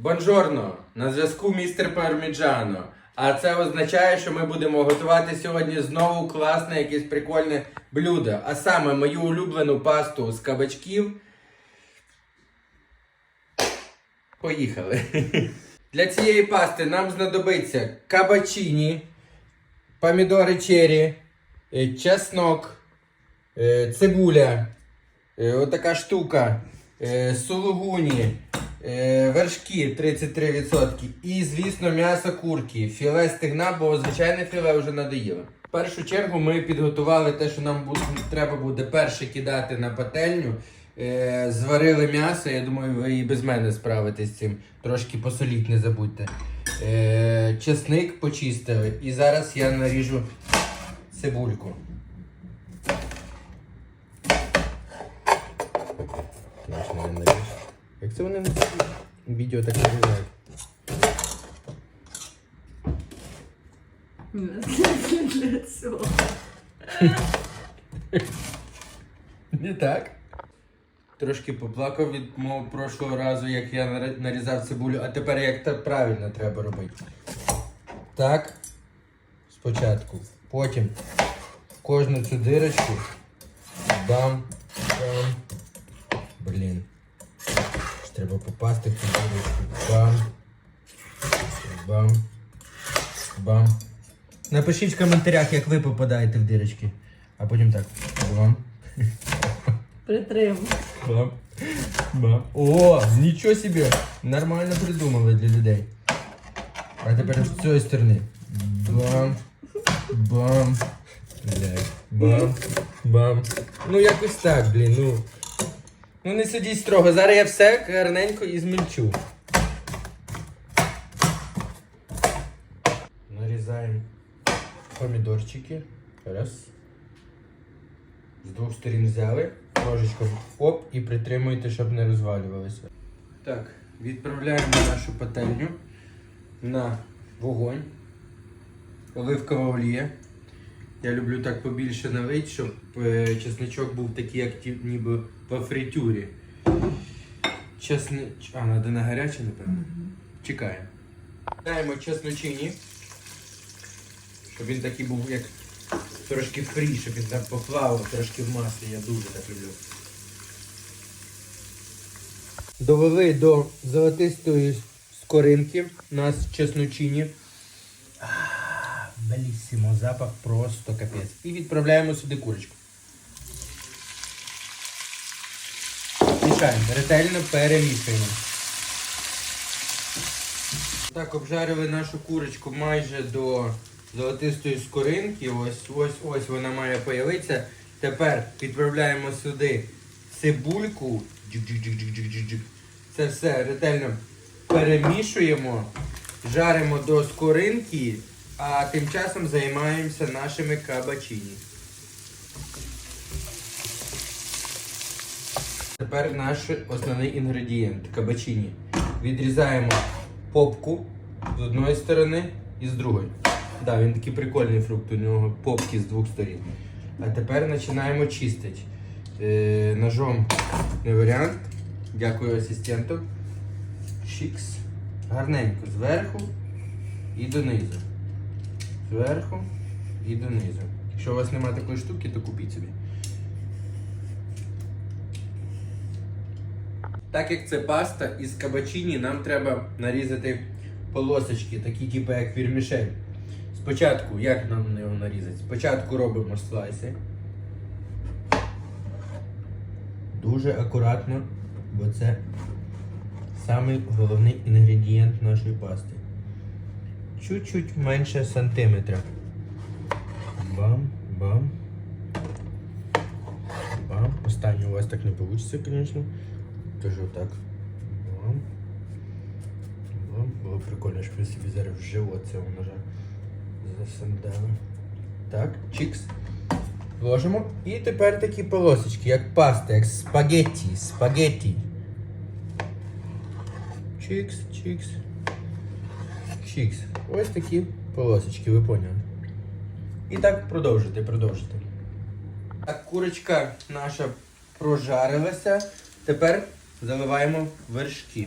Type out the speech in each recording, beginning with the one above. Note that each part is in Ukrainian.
Бонжорно! На зв'язку містер Парміджано. А це означає, що ми будемо готувати сьогодні знову класне якесь прикольне блюдо. А саме мою улюблену пасту з кабачків. Поїхали. Для цієї пасти нам знадобиться кабачині, помідори черрі, е, чеснок, е, цибуля, е, отака штука, сулугуні, вершки 33% і, звісно, м'ясо курки, філе стегна, бо звичайне філе вже надоїло. В першу чергу ми підготували те, що нам буде, треба буде перше кидати на пательню. Е, зварили м'ясо, я думаю, ви і без мене справитесь з цим. Трошки посоліть, не забудьте. Е, чесник почистили. І зараз я наріжу цибульку. Конечно, не наріж. Як це вони не відео так нарізають? Для цього. Не так. Трошки поплакав від мого прошлого разу, як я нарізав цибулю, а тепер як так правильно треба робити. Так. Спочатку. Потім кожну цю дирочку бам, бам. Блін. Треба попасти в. Бам. Бам. Бам. Напишіть в коментарях, як ви попадаєте в дирочки. А потім так. Бам. Притримуй. Бам. Бам. О, нічого собі! Нормально придумали для людей. А тепер з цієї сторони. Бам. Бам. Бам. Бам. Ну якось так, блін, ну. Ну не сидіть строго. Зараз я все гарненько і змельчу. Нарізаємо помідорчики. Раз. З двох сторін взяли, ложечком оп і притримуйте, щоб не розвалювалося. Так, відправляємо нашу пательню на вогонь. Оливкова олія. Я люблю так побільше налить, щоб е, чесничок був такий, як ніби по фритюрі. Чесни... А, треба на гаряче, напевно. Чекаємо. Даємо чесночині, щоб він такий був, як трошки фрі, щоб він там поплавав трошки в маслі, я дуже так люблю. Довели до золотистої скоринки у нас чесночині. Белісімо, запах просто капець. І відправляємо сюди курочку. Мішаємо, ретельно перемішуємо. Так, обжарили нашу курочку майже до золотистої скоринки. Ось ось ось вона має появитися. Тепер відправляємо сюди цибульку. Це все ретельно перемішуємо, жаримо до скоринки, а тим часом займаємося нашими кабачині. Тепер наш основний інгредієнт кабачині. Відрізаємо попку з одної сторони і з другої. Да, він такий прикольний фрукт, у нього попки з двох сторін. А тепер починаємо чистити. Е, ножом не варіант. Дякую асистенту. Чікс. Гарненько зверху і донизу. Зверху і донизу. Якщо у вас немає такої штуки, то купіть собі. Так як це паста із кабачині, нам треба нарізати полосочки, такі типу як вірмішель. Спочатку, як нам його нарізати? Спочатку робимо слайси. Дуже акуратно, бо це самий головний інгредієнт нашої пасти. Чуть-чуть менше сантиметра. Бам, бам. Бам. Останнє у вас так не вийде, звісно. Тож отак. Бам. Бам. Було прикольно, щоб ви собі зараз в живот цього ножа засандали. Так, чікс. Ложимо. І тепер такі полосочки, як паста, як спагетті. Спагетті. Чікс, чікс. Чікс. Ось такі полосочки, ви поняли. І так продовжити, продовжити. Так, курочка наша прожарилася. Тепер заливаємо вершки.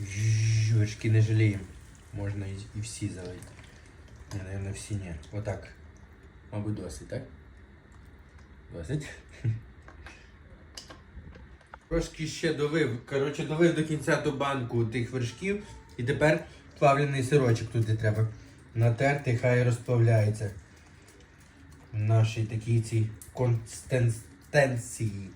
Жжж, Вершки не жаліємо. Можна і, всі залити. Ні, наверное, всі ні. Отак. Мабуть, досить, так? Досить. Трошки ще долив. Коротше, долив до кінця ту банку тих вершків. І тепер плавлений сирочок туди треба натерти, хай розплавляється. В нашій такій цій консистенції.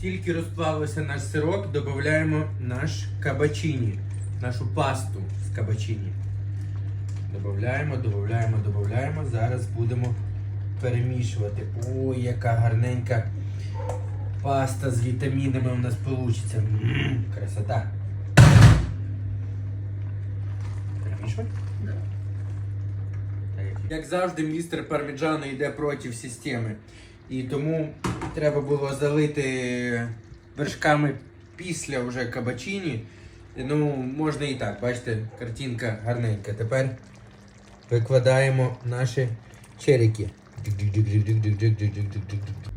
Тільки розплавився наш сирок, додаємо наш кабачині, нашу пасту з кабачині. Додаємо, додаємо, додаємо. Зараз будемо перемішувати. Ой, яка гарненька паста з вітамінами у нас вийде. Красота. Перемішувати? Да. Як завжди, містер Парміджано йде проти системи. І тому треба було залити вершками після вже кабачині. Ну, можна і так, бачите, картинка гарненька. Тепер викладаємо наші черіки.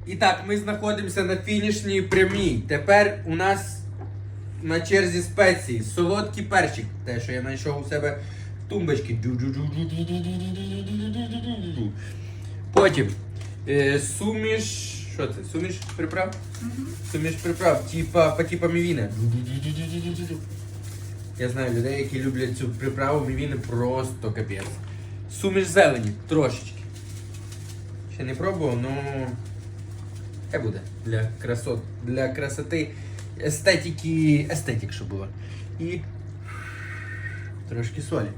І так, ми знаходимося на фінішній прямій. Тепер у нас на черзі спеції. Солодкий перчик. Те, що я знайшов у себе в тумбочці. Потім е, суміш. Що це? Суміш приправ? Суміш приправ, типа по типа мівіна. Я знаю людей, які люблять цю приправу мівіни просто капець. Суміш зелені, трошечки. Ще не пробував, ну. Хай буде. Для красот, для красоти, естетики, естетик, щоб було. І трошки солі.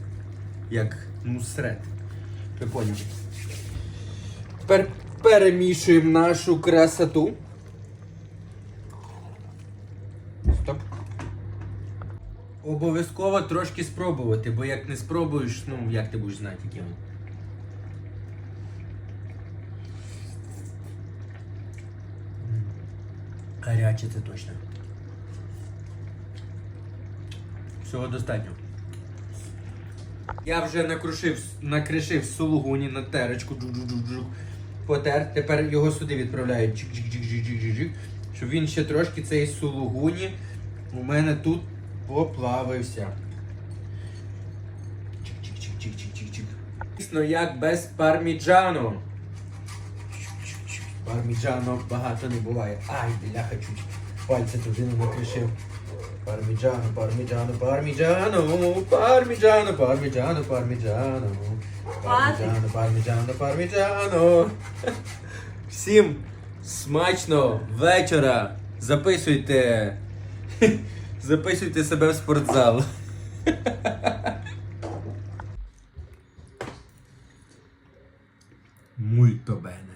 Як мусрет. Ви. Тепер перемішуємо нашу красоту. Стоп. Обов'язково трошки спробувати, бо як не спробуєш, ну як ти будеш знати, яке воно. Гаряче це точно. Всього достатньо. Я вже накрушив, накришив сулугуні на терочку, потер. Тепер його сюди відправляють, щоб він ще трошки цей сулугуні у мене тут поплавився. Чик-чик-чик-чик-чик-чик. Дійсно, як без парміджану. Парміджану багато не буває. Ай, бляха, чуть пальці туди не накришив. Парміджану, парміджану, парміджану, парміджану, парміджану, парміджану. Парміджану, парміджану, парміджану. Всім смачно вечора. Записуйте. Записуйте себе в спортзал. Мульто бене.